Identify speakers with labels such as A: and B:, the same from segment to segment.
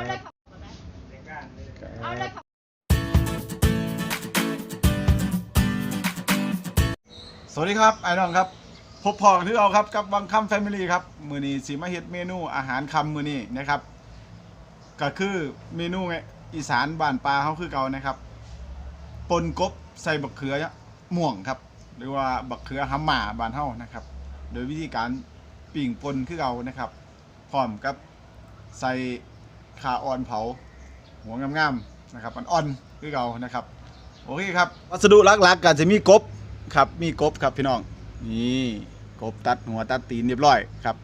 A: สวัสดีครับไอ้น้องครับ พบพอกันที่เราครับกับวังคำแฟมิลี่ครับ มือนี้สีมาเฮ็ดเมนูอาหารคำมือนี้นะครับ ก็คือเมนูไงอีสานบ้านปลาเขาคือเก่านะครับปนกบใส่บักเขือม่วงครับ หรือว่าบักเขือหำหมาบานเฮานะครับ โดยวิธีการปิ่งปนคือเก่านะครับพร้อมกับใส่ ขาอ่อนเผา หัวงามๆนะครับอ่อนๆคือเก่านะครับโอเคครับ วัสดุหลักๆก็จะมีกบครับมีกบครับพี่น้องนี่กบตัดหัวตัดตีนเรียบร้อยครับ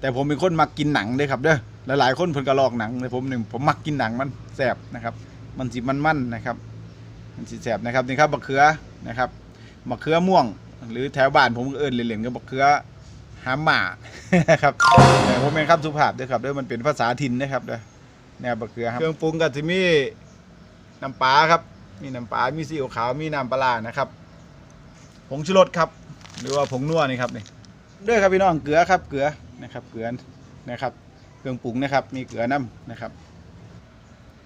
A: แต่ผมเป็นคนมักกินหนังเด้อครับเด้อหลายๆคนเพิ่นก็ลอกหนังแต่ผมหนึ่งผมมักกินหนังมันแซ่บนะครับ มันสิมันๆนนะครับ มันสิแซ่บนะครับนี่ครับบักเขือนะครับบักเขือม่วง หรือแถวบ้านผมเอิ้นเล่นๆก็บักเขือหามหมาครับผมเป็นคำสุภาพด้อครับเด้อมันเป็นภาษาถิ่นนะครับเด้อ แนวบักเขือครับ เครื่องปรุงก็สิมีน้ำปลาครับ มีน้ำปลา มีซีอิ๊วขาว มีน้ำปลาร้านะครับ ผงชูรสครับ หรือว่าผงนัวนี่ครับนี่เด้วยครับพี่น้อง เกลือครับ เกลือ นะครับ เกลือ นะครับ เครื่องปรุงนะครับ มีเกลือน้ำนะครับ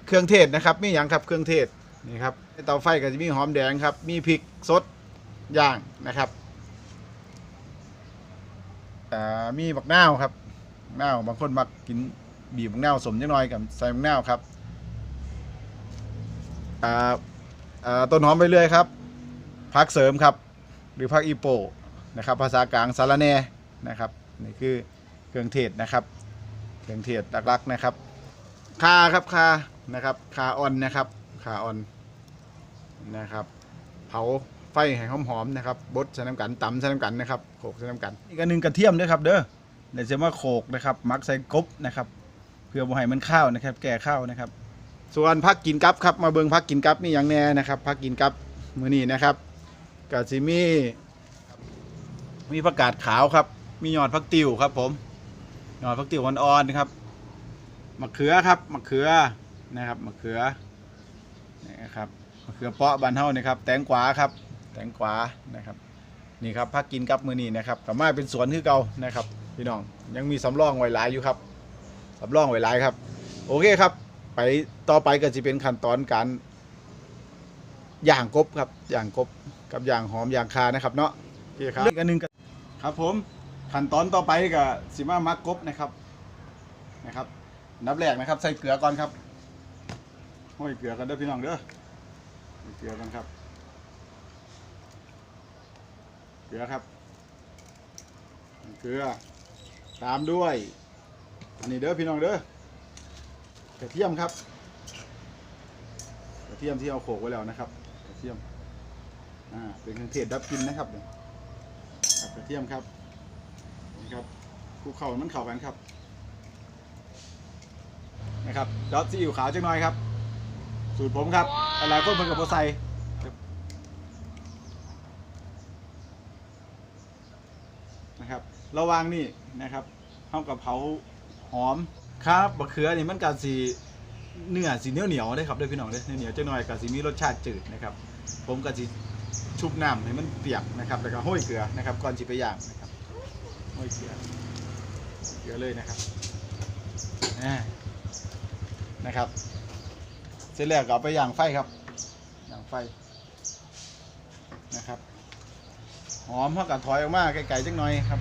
A: เครื่องเทศนะครับ มีอย่างครับ เครื่องเทศ นี่ครับในเตาไฟก็จะมีหอมแดงครับ มีพริกสดย่างนะครับอ่ามีบักนาวครับบักนาวบางคนมักกิน บีบบักนาวสมจังหน่อยกับใส่บักนาวครับอ่าอ่าต้นหอมไปเรื่อยครับพักเสริมครับ หรือพักอีโปนะครับภาษากลางสารแหนนะครับนี่คือเครื่องเทศนะครับ เครื่องเทศหลักๆนะครับคาครับคานะครับคาออนนะครับคาออนนะครับ เผาไฟให้หอมๆนะครับบดใส่น้ำกันตำใส่น้ำกันนะครับโขกใส่น้ำกันอีกอันหนึ่งกระเทียมด้วยครับเด้อเดี๋ยวจะมาโขกนะครับมักใส่กบนะครับ พื่อบ่ให้มันข้าวนะครับ แก่ข้าวนะครับ ส่วนพักกินกับครับมาเบิงพักกินกับมีอย่างแน่นะครับพักกินกับมือนี้นะครับกาซิมีมีผักกาดขาวครับ มียอดผักติวครับ ผมยอดผักติวอ่อนๆครับมะเขือครับมะเขือนะครับมะเขือนี่นะครับมะเขือเปาะบานเฮานะครับ แตงกวาครับ แตงกวานะครับนี่ครับพักกินกับมือนี้นะครับกลับมาเป็นสวนคือเก่านะครับ พี่น้องยังมีสำรองไว้หลายอยู่ครับ สำรองไว้หลายครับ โอเคครับ ไปต่อไปก็จะเป็นขั้นตอนการย่างกบครับย่างกบกับย่างหอมย่างคานะครับ เนาะโอเคครับอีกอันหนึงครับผมขั้นตอนต่อไปก็สิมามักกบนะครับนะครับนับแรกนะครับ ใส่เกลือก่อนครับห้อยเกลือกันเด้อพี่น้องเด้อเกลือกันครับ เกลือครับ เกลือ ตามด้วย นนี้เด้อพี่น้องเด้อกระเทียมครับกระเทียมที่เอาโขลกไว้แล้วนะครับกระเทียมอ่าเป็นเครื่องเทศดับกลินนะครับเนี่ยครับกระเทียมครับนี่ครับคลุกเข้ามันเข้ากันครับนะครับดอทซีอิ๊วขาวจังหน่อยครับ สูตรผมครับหลายๆคนเพิ่นกับโบไซนะครับ ระวังนี่นะครับเท่ากับเผา หอมครับบะเขือนี่มันกาสีเนื้อสีเหนียวเหนียวได้ครับด้อพี่น้องเด้อเหนียวจังหน่อยกาสีมีรสชาติจืดนะครับ ผมกาสีชุบน้ำให้มันเปียกนะครับแล้วก็ห้อยเกลือนะครับก่อนสิไปย่างนะครับห้อยเกลือเกลือเลยนะครับอ่นะครับเสร็จแล้วก็เอาไปย่างไฟครับย่างไฟนะครับหอมเท่ากับถอยออกมาไกลๆจังหน่อยครับ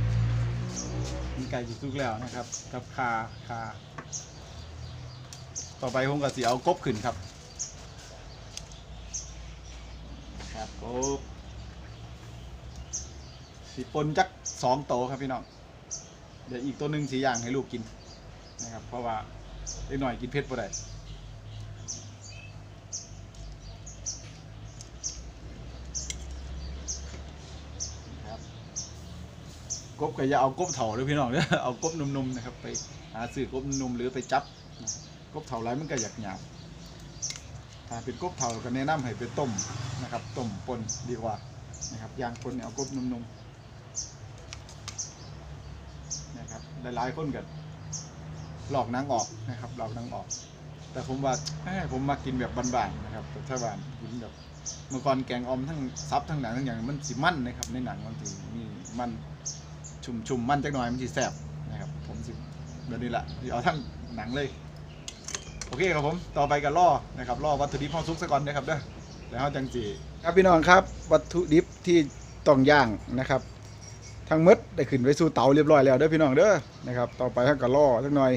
A: ไก่จิสุกแล้วนะครับกับคาคาต่อไปผมก็สิเอากบขึ้นครับครับกบสีปนจักสองโตวครับพี่น้องเดี๋ยวอีกตัวหนึ่งสีอย่างให้ลูกกินนะครับเพราะว่าเล็กหน่อยกินเผ็ดบ่ได้ครับ กบก็อย่าเอากบเถาเลยพี่น้องเด้อเอากบนุ่มๆนะครับ ไปหาซื้อกบนุ่มหรือไปจับกบเถาไรมันก็อยากหยาบถ้าเป็นกบเถาก็แนะนำให้ไปต้มนะครับต้มปนดีกว่านะครับย่างปนเอากบนุ่มๆนะครับหลายๆคนก็หลอกนังออกนะครับหลอกนังออก แต่ผมว่าผมมากินแบบบานๆนะครับแบบชาบานกินแบบเมื่อก่อนแกงออมทั้งซับทั้งหนังทั้งอย่างมันสิมันนะครับในหนังมันสิมีมัน ชุ่มชุ่มมันจักหน่อยมันสิแซ่บนะครับผมสิแบบนี้แหละสิเอาทั้งหนังเลยโอเคครับผมต่อไปกันล่อนะครับล่อวัตถุดิบห้องซุกซะก่อนนะครับเด้อแล้วจังสีครับพี่น้องครับ วัตถุดิบที่ต้องย่างนะครับทั้งมดได้ขึ้นไว้สู่เตาเรียบร้อยแล้วเด้อพี่น้องเด้อนะครับต่อไปเราก็ล่อสักหน่อย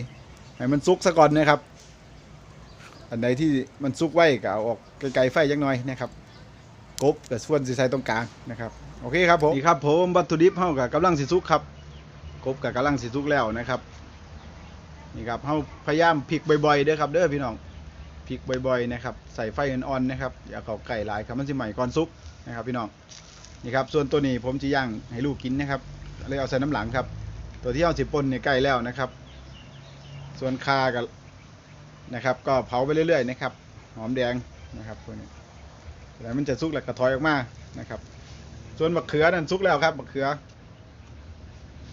A: ให้มันซุกซะก่อนนะครับ อันใดที่มันซุกไว้ก็เอาออกไกลๆไฟจักหน่อยนะครับ กบกับส่วนสีใส่ตรงกลางนะครับโอเคครับผมนี่ครับผมวัตถุดิบเฮากับกำลังสิซุกครับกบกับกำลังสิซุกแล้วนะครับนี่ครับเฮาพยายามพลิกบ่อยๆเด้อครับเด้อพี่น้องพลิกบ่อยๆนะครับใส่ไฟอ่อนๆนะครับอย่าเขาใกล้หลายครับมันสิใหม่ก่อนซุกนะครับพี่น้องนี่ครับส่วนตัวนี้ผมจะย่างให้ลูกกินนะครับเลยเอาใส่น้ำหลังครับ ตัวที่เอาสิปนเนี่ยใกล้แล้วนะครับ ส่วนคากับนะครับ ก็เผาไปเรื่อยๆนะครับ หอมแดงนะครับพวกนี้ แล้วมันจะสุกแล้วก็ถอยออกมานะครับ ส่วนบักเขือนั่นสุกแล้วครับบักเขือ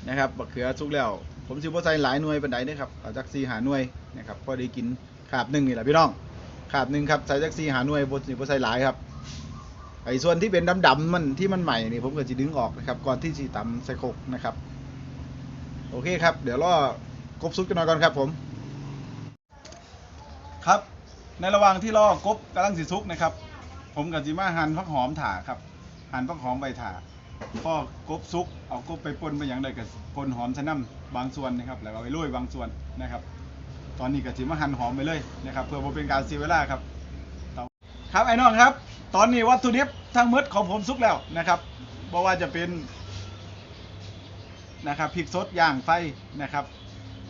A: นะครับบักเขือสุกแล้ว ผมสิบ่ใส่หลายหน่วยปานใดเด้ครับเอาจักซีหาหน่วยนะครับพอด้กินขาบหนึ่งนี่แหละพี่น้องขาบหนึ่งครับใส่จักซีหาหน่วยบ่สิบ่ใส่หลายครับไอ้ส่วนที่เป็นดำๆมันที่มันใหม่นี่ผมก็จะดึงออกนะครับ ก่อนที่สิตำใส่โคกนะครับ โอเคครับ เดี๋ยวรอกบซุกกันหน่อยก่อนครับผม ครับ ในระหว่างที่รอกบกำลังสิซุกนะครับ ผมกับจิมาหั่นผักหอมถ่าครับ หั่นผักหอมใบถ่าพอกบซุก เอากบไปป่นไปอย่างใดกับป่นหอมใส่น้ำบางส่วนนะครับ แล้วก็เอาไปโรยบางส่วนนะครับ ตอนนี้กับจิมาหั่นหอมไปเลยนะครับเพื่อบ่เป็นการเสียเวลาครับ ครับไอ้น้องครับ ตอนนี้วัตถุดิบทั้งหมดของผมซุกแล้วนะครับบ่ว่าจะเป็นนะครับพริกสดย่างไฟนะครับ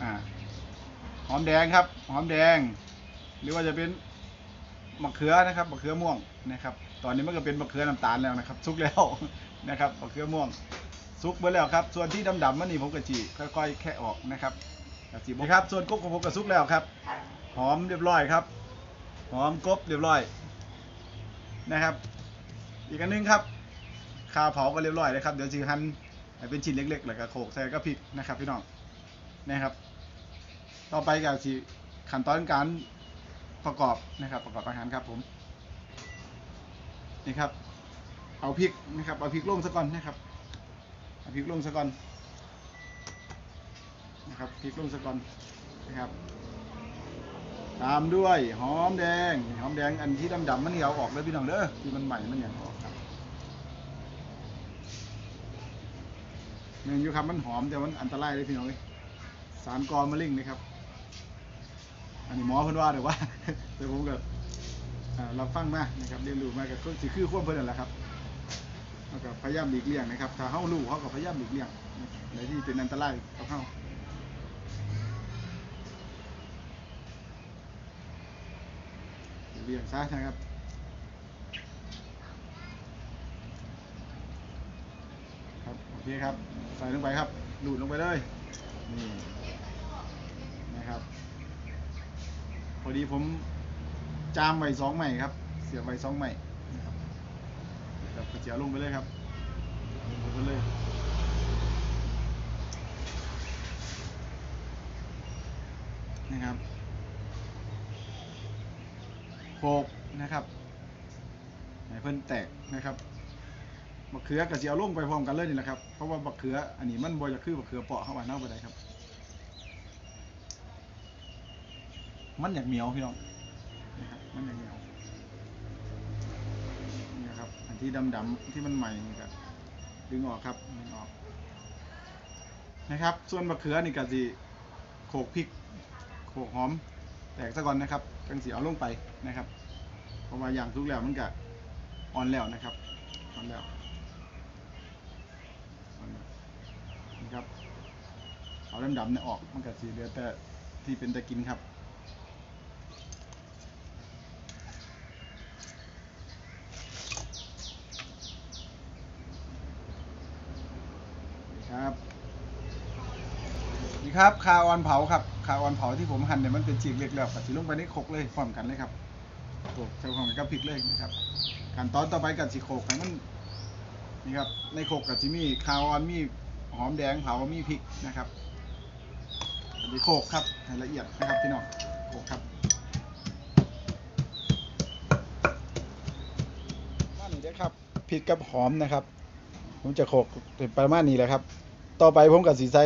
A: อ่าหอมแดงครับ หอมแดง หรือว่าจะเป็นมะเขือนะครับมะเขือม่วง นะครับ ตอนนี้มันก็เป็นมะเขือน้ำตาลแล้วนะครับซุกแล้วนะครับมะเขือม่วงซุกไปแล้วครับ ส่วนที่ดำๆมันนี่ผมก็จีค่อยๆแค่ออกนะครับกะจีบครับ ส่วนกบของผมก็ซุกแล้วครับ หอมเรียบร้อยครับ หอมกบเรียบร้อยนะครับ อีกอันนึงครับข้าวเผาก็เรียบร้อยเลยครับ เดี๋ยวจีหั่นเป็นชิ้นเล็กๆแล้วก็โขกใส่กระพริกนะครับพี่น้องนะครับ ต่อไปก็สิขั้นตอนการประกอบนะครับ ประกอบอาหารครับผม นี่ครับ เอาพริกนะครับเอาพริกลงซะก่อนนะครับเอาพริกลงซะก่อนนะครับพริกลงซะก่อนนะครับ ตามด้วยหอมแดงหอมแดงอันที่ดำๆมันนี่เอออกเลยพี่น้องเด้อที่มันใหม่มันอย่างออกครับเมนอยู่ครับมันหอมแต่มันอันตรายเลยพี่น้องเลยสารกอมะเร็งนะครับ อันนี้หมอเพิ่นว่าเดี๋ยวว่าแต่ผมก็อ่า รับฟังมากนะครับเรียนรู้มากับก็สิคือควบเพิ่นนั่นแหละครับแล้วก็พยายามหลีกเลี่ยงนะครับ ถ้าเฮารู้เฮาก็พยายามหลีกเลี่ยงในที่เป็นอันตรายกับเฮาเลี่ยงซะนะครับครับโอเคครับ ใส่ลงไปครับดูดลงไปเลยนี่นะครับ พอดีผม จามใบสองใหม่ครับ เสียบใบสองใหม่นะครับครับกระเจียวลงไปเลยครับลงไปเลยนะครับโขกนะครับให้เพิ่นแตกนะครับบักเขือกับเจียวลงไปพร้อมกันเลยนี่แหละครับ เพราะว่าบักเขืออันนี้มันบอยากคือบักเขือเปาะเข้ามาเน่าไปได้ครับ มันอยากเหนียวพี่น้อง นะครับมันอยากเหนียวนี่ครับ อันที่ดำๆที่มันใหม่นี่ก็ดึงออกครับดึงออกนะครับ ส่วนมะเขือนี่ก็สิโขลกพริกโขลกหอม แตกซะก่อนนะครับจังสีเอาลงไปนะครับเพราะว่าอย่างทุกแล้วมันก็อ่อนแล้วนะครับอ่อนแล้วนะครับเอาดำๆเนี่ยออกมันก็สีเหลือแต่ที่เป็นตะกินครับนี่ ครับคาออนเผาครับคาออนเผาที่ผมหั่นเนี่ยมันเป็นจีบเล็กแล้วปัดสีลงไปในโคกเลยพร้อมกันเลยครับโขลกใส่ความกับพริกเลยนะครับขั้นตอนต่อไปกับสีโขลกให้มันนี่ครับในโขกกับจีมีคาออนมีหอมแดงเผามีพริกนะครับสีโขกครับให้ละเอียดนะครับพี่น้องโขกครับประมาณนี้เด้อครับพริกกับหอมนะครับ ผมจะโขกเป็นประมาณนี้แหละครับ ต่อไปผมกับสีใส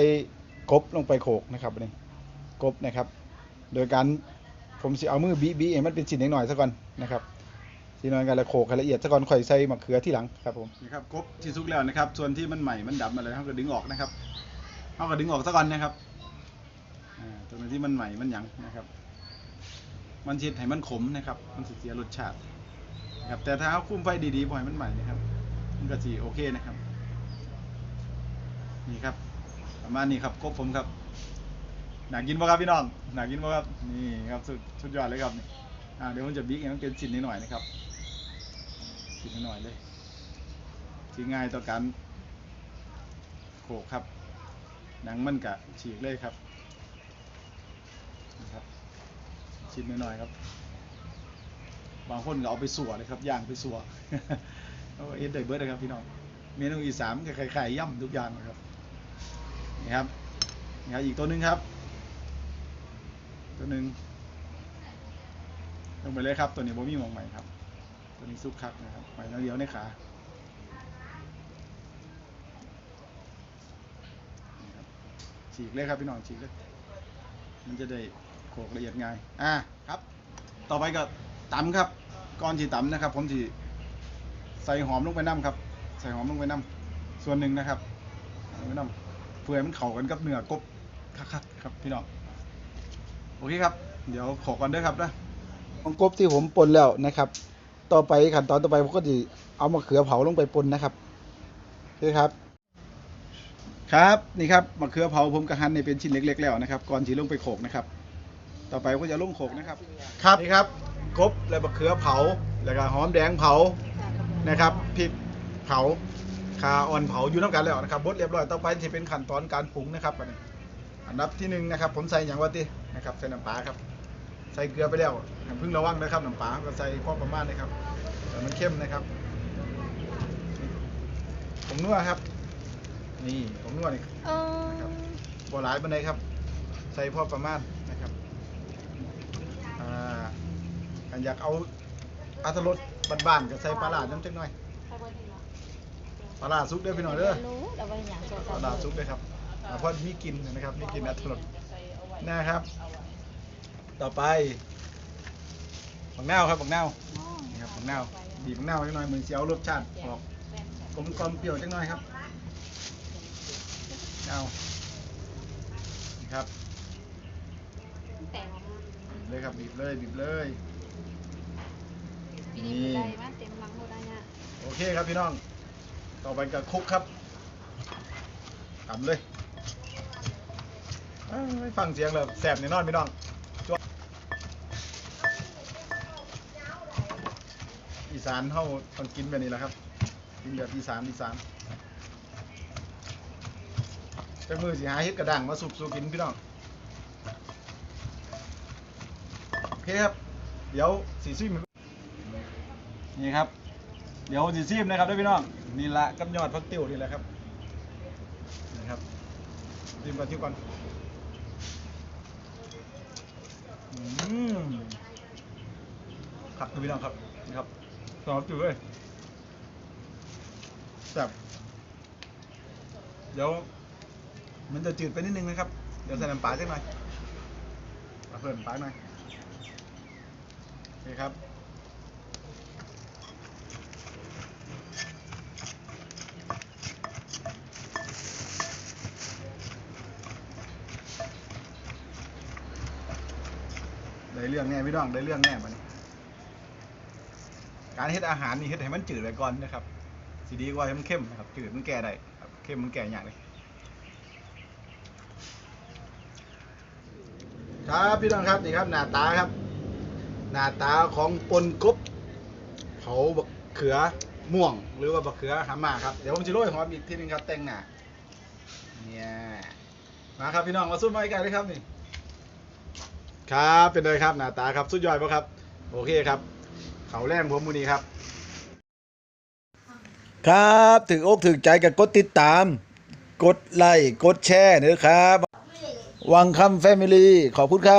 A: กบลงไปโขกนะครับนี่กบนะครับ โดยการผมสิเอามือบีบีให้มันเป็นชิ้นหน่อยๆซะก่อนนะครับทีน้อยกันและโขกให้ละเอียดซะก่อนค่อยใส่มะเขือที่หลังครับผมนี่ครับกบที่สุกแล้วนะครับ ส่วนที่มันใหม่มันดำอะไรเขาก็ดึงออกนะครับเขาก็ดึงออกซะก่อนนะครับอ่าตรงที่มันใหม่มันหยังนะครับ มันชิดให้มันขมนะครับ มันสิเสียรสชาติครับแต่ถ้าเขาคุ้มไฟดีๆปล่อยมันใหม่นะครับ มันก็สีโอเคนะครับ นี่ครับ ประมาณนี้ครับกบผมครับหนากินป่ะครับพี่น้องหนากินป่ะครับนี่ครับสุดสุดยอดเลยครับนี่อ่าเดี๋ยวผมจะบิ๊กให้มันเป็นชิ้นนิดหน่อยนะครับชิ้นนิดหน่อยเลยที่ง่ายต่อการโขกครับ หนังมันกะฉีกเลยครับนะครับชิ้นนิดหน่อยครับ บางคนก็เอาไปสัวเลยครับย่างไปสัวเอาเอ็ดไดเบิร์ดนะครับพี่น้องเมนูอีสานก็คล้ายๆย่ำทุกอย่างนะครับ นี่ครับนี่ครับอีกตัวหนึ่งครับ ตัวหนึ่งลงไปเลยครับ ตัวนี้บ่มีหมองใหม่ครับ ตัวนี้ซุปคักนะครับไปแล้วเดียวในขาฉีกเลยครับพี่น้องฉีกเลยมันจะได้โขกละเอียดง่ายอ่าครับ ต่อไปก็ตำครับก่อนที่ตำนะครับ ผมที่ใส่หอมลงไปน้ำครับ ใส่หอมลงไปน้ำส่วนหนึ่งนะครับลงไปน้ำ เพื่อให้มันเข้ากันกับเนื้อกบคักๆครับพี่น้องโอเคครับ เดี๋ยวขอกันด้วยครับนะของกบที่ผมปนแล้วนะครับ ต่อไปขั้นตอนต่อไปผมก็จะเอามะเขือเผาลงไปปนนะครับโอเคครับ ครับนี่ครับมะเขือเผาผมกระหั่นในเป็นชิ้นเล็ก ๆ แล้วนะครับ ก่อนที่ลงไปโขลกนะครับ ต่อไปผมก็จะลงโขลกนะครับ ครับนี่ครับกบและมะเขือเผา แล้วก็หอมแดงเผานะครับพริกเผา คาอ่อนเผาอยู่น้ำกันแล้วนะครับบดเรียบร้อยต่อไปจะเป็นขั้นตอนการปรุงนะครับอันนี้อันดับที่หนึ่งนะครับ ผมใส่อย่างว่าตินะครับใส่น้ำปลาครับ ใส่เกลือไปแล้วให้เพึ่งระวังนะครับน้ำปลาก็ใส่พอประมาณนะครับแต่มันเข้มนะครับผมนัวครับ นี่ผมนัวนี่
B: เออ
A: บัวหลายบันไดครับ ใส่พอประมาณนะครับอ่าอันอยากเอาอัตรสบ้านๆก็ใส่ปลาหลาดน้ำจักหน่อย ปลาร้าซุปด้วยพี่หน่อยเด้อ
B: รู้แต่ว่าอย่างตัว
A: ปลาร้าซุปด้วยครับอ่าเพราะมีกลิ่นนะครับมีกลิ่นอัตรสนะครับ ต่อไปบักนาวครับบักนาวนี่ครับบักนาวบีบบักนาวจักหน่อยมือเสียวรสชาติออกกลมกลมๆเปรี้ยวจักหน่อยครับนาวนี่ครับ
B: แต่
A: บีบเลยครับบีบเลยบีบเลย
B: ปีนี้เป็นไรมาเต็มหลังหมดแล้วเนี่ย
A: โอเคครับพี่น้อง ต่อไปกับคุกครับทำเลยเอ้ยฟังเสียงแล้วแสบแน่นอนพี่น้องอีสานเฮาต้องกินแบบนี้แหละครับ กินแบบอีสานอีสานแต่มือสิหาเฮ็ดกระดังมาสุบสูกินพี่น้องโอเคครับ เดี๋ยวสีซิมนี่ครับ เดี๋ยวสีซิมนะครับด้วยพี่น้องนี่ละกับยอดพักติ้วนี่แหละครับนี่ครับซิมก่อนซิมก่อนอืมขัดดูพี่น้องครับนี่ครับสองจุดเลยแบบเดี๋ยว มันจะจืดไปนิดนึงนะครับ เดี๋ยวใส่น้ำปลาสักหน่อยเอาเพิ่มน้ำปลาหน่อยโอเคครับ ได้เรื่องแน่พี่น้องได้เรื่องแน่มันการเฮ็ดอาหารนี่เฮ็ดให้มันจืดไว้ก่อนนะครับสีดีกว่าให้มันเข้มนะครับจืดมันแก่ได้ครับเข้มมันแก่ยากเลยครับพี่น้องครับนี่ครับหน้าตาครับ หน้าตาของปนกบเผาบักเขือม่วง หรือว่าบักเขือหามาครับเดี๋ยวผมจะโรยหอมอีกทีหนึงครับแต่งหน้าเนี่ยมาครับพี่น้องมาสู้มาใกล้เลยครับนี่ ครับเป็นเลยครับหน้าตาครับสุดยอดปะครับ โอเคครับ เขาแรงผมมูนี้ครับ ครับถึงอกถึงใจกับกดติดตาม กดไลค์กดแชร์นะครับ วังคำแฟมิลี่ขอบคุณครับ